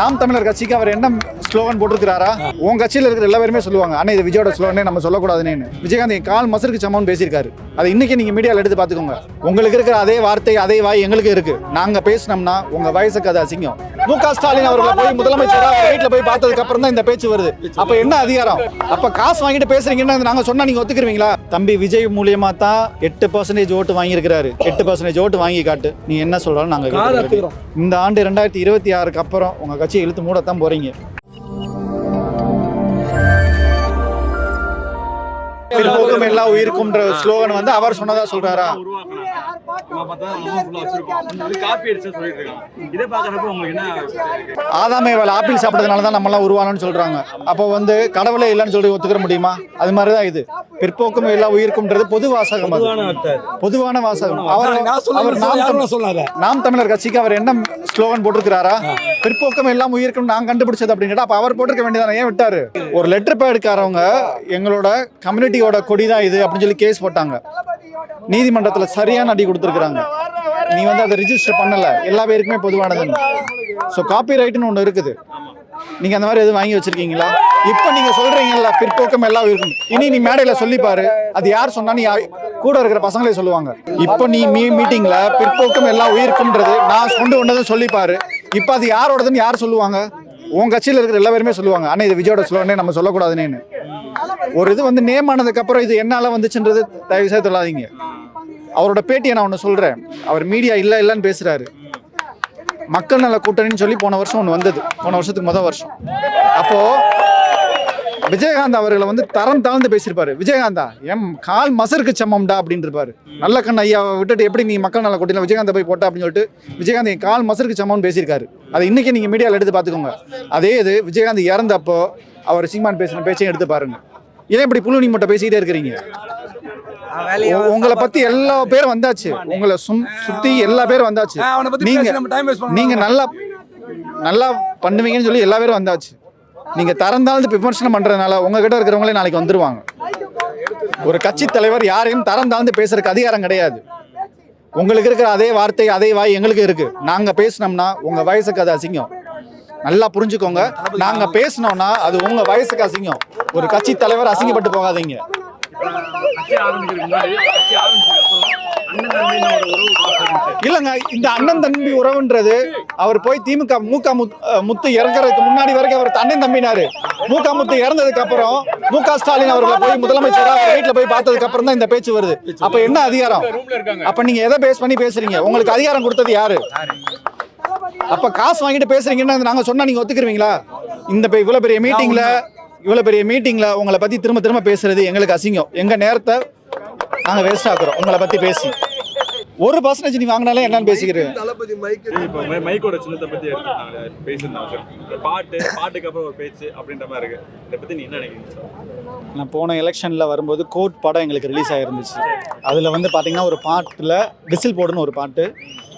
நாம் தமிழர் கட்சிக்கு அவர் என்ன ஸ்லோகன் போட்டிருக்கிறாரா? உன் கட்சியில் இருக்கிற எல்லாருமே சொல்லுவாங்க ஆனால் இது விஜயோட ஸ்லோகனே நம்ம சொல்லக்கூடாதுன்னு விஜயகாந்த் கால் மசருக்கு சமம்னு பேசியிருக்காரு. அதை இன்னைக்கு நீங்க மீடியாவில் எடுத்து பார்த்துக்கோங்க. உங்களுக்கு இருக்கிற அதே வார்த்தை அதே வாய் எங்களுக்கு இருக்கு. நாங்க பேசினோம்னா உங்க வயசுக்கு அது அசிங்கம். மு க. ஸ்டாலின் அவர்களை போய் முதலமைச்சரா வீட்டில் போய் பார்த்ததுக்கு அப்புறம் தான் இந்த பேச்சு வருது. அப்ப என்ன அதிகாரம்? அப்ப காசு வாங்கிட்டு பேசுறீங்கன்னு நாங்க சொன்னா நீங்க ஒத்துக்குருவீங்களா தம்பி விஜய் மூலியமா தான் எட்டு பர்சன்டேஜ் ஓட்டு வாங்கியிருக்கிறாரு. எட்டு பர்சன்டேஜ் ஓட்டு வாங்கி காட்டு. நீ என்ன சொல்றாலும் நாங்க. இந்த ஆண்டு ரெண்டாயிரத்தி இருபத்தி ஆறுக்கு அப்புறம் உங்க கட்சியை இழுத்து மூடத்தான் போறீங்க. பிற்போக்கும் எல்லா உயிருக்கும்ன்ற ஸ்லோகன் வந்து அவர் சொன்னதா சொல்றாரா உருவாக்குனாங்க. நம்ம பார்த்தா நம்ம full ஆ வச்சிருக்கோம். இது copy அடிச்சா சொல்லிட்டு இருக்காங்க. இதே பார்க்கறப்ப உங்களுக்கு என்ன ஆதாமே வேலை ஆப்பிள் சாப்பிட்டதுனால தான் நம்மலாம் உருவானோம்னு சொல்றாங்க அப்போ வந்து கடவுளே இல்லைன்னு சொல்லி ஒத்துக்கிற முடியுமா அது மாதிரி தான் இது பிற்போக்கும் எல்லா உயிருக்கும்ன்றது பொது வாசகம். பொதுவான வாசகம். அவர் அவர் நாம் தமிழர் கட்சிக்கு அவர் என்ன ஸ்லோகன் போட்டிருக்கிறாரா? பிற்போக்கம் எல்லாம் உயிருக்கும் நான் கண்டுபிடிச்சது அப்படின்னு அப்ப அவர் போட்டிருக்க வேண்டியதானே? ஏன் விட்டாரு? ஒரு லெட்டர் பேடுக்காரவங்க எங்களோட கம்யூனிட்டியோட கொடி தான் இது அப்படின்னு சொல்லி கேஸ் போட்டாங்க. நீதிமன்றத்துல சரியான அடி கொடுத்துருக்காங்க நீ வந்து அதை ரிஜிஸ்டர் பண்ணல. எல்லா பேருக்குமே பொதுவானதுன்னு. ஸோ காப்பி ரைட்னு ஒன்று இருக்குது. நீங்க அந்த மாதிரி எதுவும் வாங்கி வச்சிருக்கீங்களா? இப்போ நீங்க சொல்றீங்கல்ல பிற்போக்கம் எல்லாம் இருக்கும். இனி நீ மேடையில சொல்லி பாரு. அது யார் சொன்னா நீ யா- கூட இருக்கிற பசங்களே சொல்லுவாங்க. இப்போ நீ மீ மீட்டிங்ல பிற்போக்கம் எல்லாம் உயிருக்கும்ன்றது நான் கொண்டு வந்ததும் சொல்லி பாரு. இப்போ அது யாரோடதுன்னு யார் சொல்லுவாங்க? உன் கட்சியில் இருக்கிற எல்லா பேருமே சொல்லுவாங்க. ஆனால் இது விஜயோட சொல்லுவானே நம்ம சொல்லக்கூடாதுன்னு ஒரு இது வந்து நேம் ஆனதுக்கு அப்புறம் இது என்னால வந்துச்சுன்றது தயவுசெய்து சொல்லாதீங்க. அவரோட பேட்டியை நான் ஒன்று சொல்கிறேன் அவர் மீடியா இல்லை இல்லைன்னு பேசுகிறாரு மக்கள் நல கூட்டணின்னு சொல்லி போன வருஷம் ஒன்று வந்தது. போன வருஷத்துக்கு முதல் வருஷம். அப்போது விஜயகாந்த் அவர்களை வந்து தரம் தாழ்ந்து பேசியிருப்பாரு. விஜயகாந்தா எம் கால் மசருக்கு சமம்டா அப்படின்னு இருப்பாரு நல்ல கண் ஐயாவை விட்டுட்டு எப்படி நீ மக்கள் நல கூட்டணியில் விஜயகாந்தை போய் போட்டா அப்படின்னு சொல்லிட்டு விஜயகாந்த் என் கால் மசருக்கு சமம்னு பேசியிருக்காரு. அதை இன்னைக்கு நீங்கள் மீடியாவில் எடுத்து பார்த்துக்கோங்க. அதே இது விஜயகாந்த் இறந்தப்போ அவர் சீமான் பேசின பேச்சையும் எடுத்து பாருங்க. ஏன் இப்படி புழுனி மூட்டை பேசிக்கிட்டே இருக்கிறீங்க? உங்களை பத்தி எல்லா பேரும் வந்தாச்சு. உங்களை சுத்தி எல்லா பேரும் வந்தாச்சு. நீங்க நீங்க நல்லா நல்லா பண்ணுவீங்கன்னு சொல்லி எல்லா பேரும் வந்தாச்சு. நீங்க தரந்தாழ்ந்து விமர்சனம் பண்றதுனால உங்ககிட்ட இருக்கிறவங்களே நாளைக்கு வந்துருவாங்க. ஒரு கட்சி தலைவர் யாரையும் தரம் தாழ்ந்து பேசுறதுக்கு அதிகாரம் கிடையாது. உங்களுக்கு இருக்கிற அதே வார்த்தை அதே வாய் எங்களுக்கு இருக்கு. நாங்க பேசினோம்னா உங்க வயசுக்கு அது அசிங்கம். நல்லா புரிஞ்சுக்கோங்க. நாங்க பேசினோம்னா அது உங்க வயசுக்கு அசிங்கம். ஒரு கட்சி தலைவர் அசிங்கப்பட்டு போகாதீங்க. கட்சி ஆரம்பிக்கிறதுக்கு முன்னாடி கட்சி ஆரம்பிச்சதுக்கு அப்புறம் அண்ணன் உறவு இல்லங்க இந்த அண்ணன் தம்பி உறவுன்றது அவர் போய் திமுக மூக்க முத்- முத்து இறங்குறதுக்கு முன்னாடி வரைக்கும் அவர் அண்ணன் தம்பினாரு. மூக்க முத்து இறந்ததுக்கு அப்புறம் மு க. ஸ்டாலின் அவர்களை போய் முதலமைச்சரா அவர் வீட்டுல போய் பார்த்ததுக்கு அப்புறம் தான் இந்த பேச்சு வருது. அப்ப என்ன அதிகாரம்? அப்ப நீங்க எதை பேஸ் பண்ணி பேசுறீங்க? உங்களுக்கு அதிகாரம் கொடுத்தது யாரு? அப்ப காசு வாங்கிட்டு பேசுறீங்கன்னு நாங்க சொன்னா நீங்க ஒத்துக்குருவீங்களா? இந்த இவ்வளவு பெரிய மீட்டிங்ல இவ்வளோ பெரிய மீட்டிங்கில் உங்களை பற்றி திரும்ப திரும்ப பேசுகிறது எங்களுக்கு அசிங்கம். எங்கள் நேரத்தை நாங்கள் வேஸ்ட் ஆக்குறோம். உங்களை பற்றி பேசி. ஒரு பர்சன்டேஜ் நீ வாங்கினாலே என்னன்னு பேசிக்கிறேன் தளபதி இப்போ மைக்கோட சின்னத்தை பத்தி எடுத்துட்டாங்க பேசியிருந்தாங்க பாட்டு பாட்டுக்கு அப்புறம் ஒரு பேச்சு அப்படின்ற மாதிரி இருக்கு. இதை பத்தி நீ என்ன நினைக்கிறீங்க நான் போன எலெக்ஷனில் வரும்போது கோட் படம் எங்களுக்கு ரிலீஸ் ஆகிருந்துச்சு அதில் வந்து பார்த்தீங்கன்னா ஒரு பாட்டில் விசில் போடுன்னு ஒரு பாட்டு.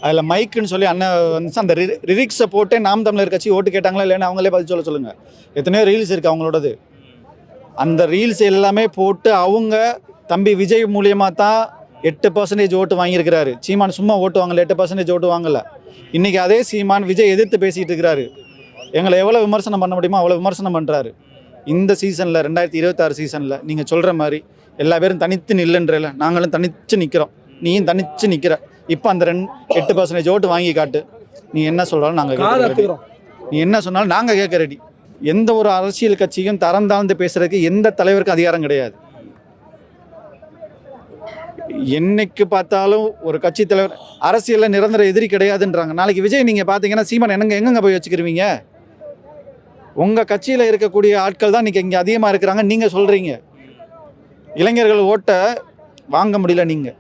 அதில் மைக்குன்னு சொல்லி அண்ணன் வந்துச்சு. அந்த ரிரிக்ஸை போட்டு நாம் தமிழர் கட்சி ஓட்டு கேட்டாங்களா இல்லைன்னு அவங்களே பதில் சொல்ல சொல்லுங்கள் எத்தனையோ ரீல்ஸ் இருக்குது அவங்களோடது. அந்த ரீல்ஸ் எல்லாமே போட்டு அவங்க தம்பி விஜய் மூலியமாக தான் எட்டு பர்சன்டேஜ் ஓட்டு வாங்கியிருக்கிறாரு. சீமான் சும்மா ஓட்டு வாங்கல எட்டு பர்சன்டேஜ் ஓட்டு வாங்கல. இன்னைக்கு அதே சீமான் விஜய் எதிர்த்து பேசிட்டு இருக்கிறாரு. எங்களை எவ்வளோ விமர்சனம் பண்ண முடியுமோ அவ்வளோ விமர்சனம் பண்ணுறாரு இந்த சீசனில் ரெண்டாயிரத்தி இருபத்தாறு சீசனில் நீங்கள் சொல்கிற மாதிரி எல்லா பேரும் தனித்து நில்லுன்றல நாங்களும் தனிச்சு நிற்கிறோம் நீயும் தனிச்சு நிற்கிற இப்போ அந்த ரெண்டு எட்டு பர்சன்டேஜ் ஓட்டு வாங்கி காட்டு. நீ என்ன சொல்கிறாலும் நாங்கள் கேட்க ரெடி நீ என்ன சொன்னாலும் நாங்கள் கேட்க ரெடி எந்த ஒரு அரசியல் கட்சியும் தரம் தாழ்ந்து பேசுறதுக்கு எந்த தலைவருக்கும் அதிகாரம் கிடையாது. என்னைக்கு பார்த்தாலும் ஒரு கட்சி தலைவர் அரசியலில் நிரந்தர எதிரி கிடையாதுன்றாங்க. நாளைக்கு விஜய் நீங்கள் பார்த்தீங்கன்னா சீமான் என்னங்க எங்கெங்க போய் வச்சுக்கிருவீங்க? உங்கள் கட்சியில் இருக்கக்கூடிய ஆட்கள் தான் இன்றைக்கி இங்கே அதிகமாக இருக்கிறாங்க. நீங்கள் சொல்கிறீங்க இளைஞர்கள் ஓட்டை வாங்க முடியல நீங்கள்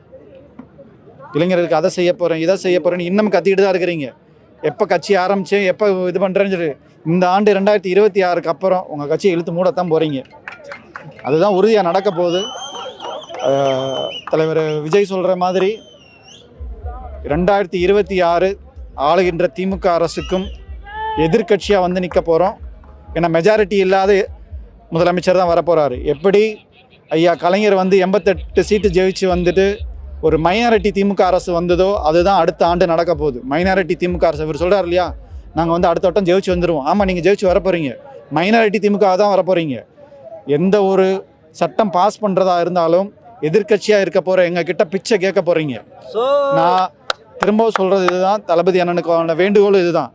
இளைஞர்களுக்கு அதை செய்ய போகிறேன் இதை செய்ய போகிறேன்னு இன்னும் கத்திக்கிட்டு தான் இருக்கிறீங்க. எப்போ கட்சி ஆரம்பிச்சேன் எப்போ இது பண்ணுறேன்னு சொல்லி இந்த ஆண்டு ரெண்டாயிரத்தி இருபத்தி ஆறுக்கு அப்புறம் உங்கள் கட்சியை இழுத்து மூடத்தான் போகிறீங்க அதுதான் உறுதியாக நடக்க போகுது. தலைவர் விஜய் சொல்கிற மாதிரி ரெண்டாயிரத்தி இருபத்தி ஆறு ஆளுகின்ற திமுக அரசுக்கும் எதிர்க்கட்சியாக வந்து நிற்க போகிறோம் ஏன்னா மெஜாரிட்டி இல்லாத முதலமைச்சர் தான் வரப்போகிறாரு எப்படி ஐயா கலைஞர் வந்து எண்பத்தெட்டு சீட்டு ஜெயிச்சு வந்துட்டு ஒரு மைனாரிட்டி திமுக அரசு வந்ததோ அதுதான் அடுத்த ஆண்டு நடக்க போகுது. மைனாரிட்டி திமுக அரசு இவர் சொல்கிறார் இல்லையா? நாங்கள் வந்து அடுத்த வட்டம் ஜெயிச்சு வந்துடுவோம் ஆமாம் நீங்கள் ஜெயிச்சு வர போகிறீங்க மைனாரிட்டி திமுக தான் வரப்போகிறீங்க எந்த ஒரு சட்டம் பாஸ் பண்ணுறதா இருந்தாலும் எதிர்க்கட்சியாக இருக்க போகிற எங்கள் கிட்ட பிச்சை கேட்க போகிறீங்க நான் திரும்பவும் சொல்கிறது இதுதான். தளபதி அண்ணனுக்கான வேண்டுகோள் இதுதான்.